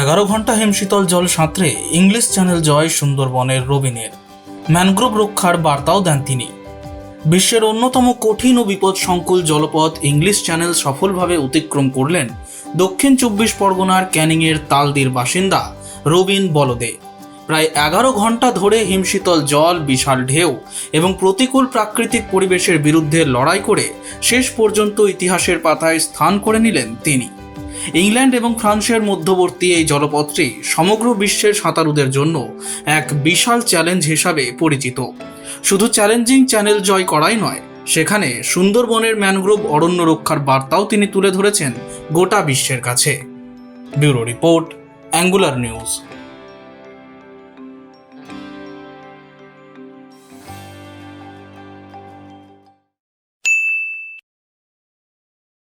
এগারো ঘণ্টা হিমশীতল জল সাঁতরে ইংলিশ চ্যানেল জয় সুন্দরবনের রবিনের। ম্যানগ্রোভ রক্ষার বার্তাও দেন তিনি। বিশ্বের অন্যতম কঠিন ও বিপদ সংকুল জলপথ ইংলিশ চ্যানেল সফলভাবে অতিক্রম করলেন দক্ষিণ চব্বিশ পরগনার ক্যানিংয়ের তালদির বাসিন্দা রবিন বলদে। প্রায় এগারো ঘণ্টা ধরে হিমশীতল জল, বিশাল ঢেউ এবং প্রতিকূল প্রাকৃতিক পরিবেশের বিরুদ্ধে লড়াই করে শেষ পর্যন্ত ইতিহাসের পাতায় স্থান করে নিলেন তিনি। ইংল্যান্ড এবং ফ্রান্সের মধ্যবর্তী এই জলপথটি সমগ্র বিশ্বের সাঁতারুদের জন্য এক বিশাল চ্যালেঞ্জ হিসাবে পরিচিত। শুধু চ্যালেঞ্জিং চ্যানেল জয় করাই নয়, সেখানে সুন্দরবনের ম্যানগ্রোভ অরণ্য রক্ষার বার্তাও তিনি তুলে ধরেছেন গোটা বিশ্বের কাছে। Bureau report, Angular News.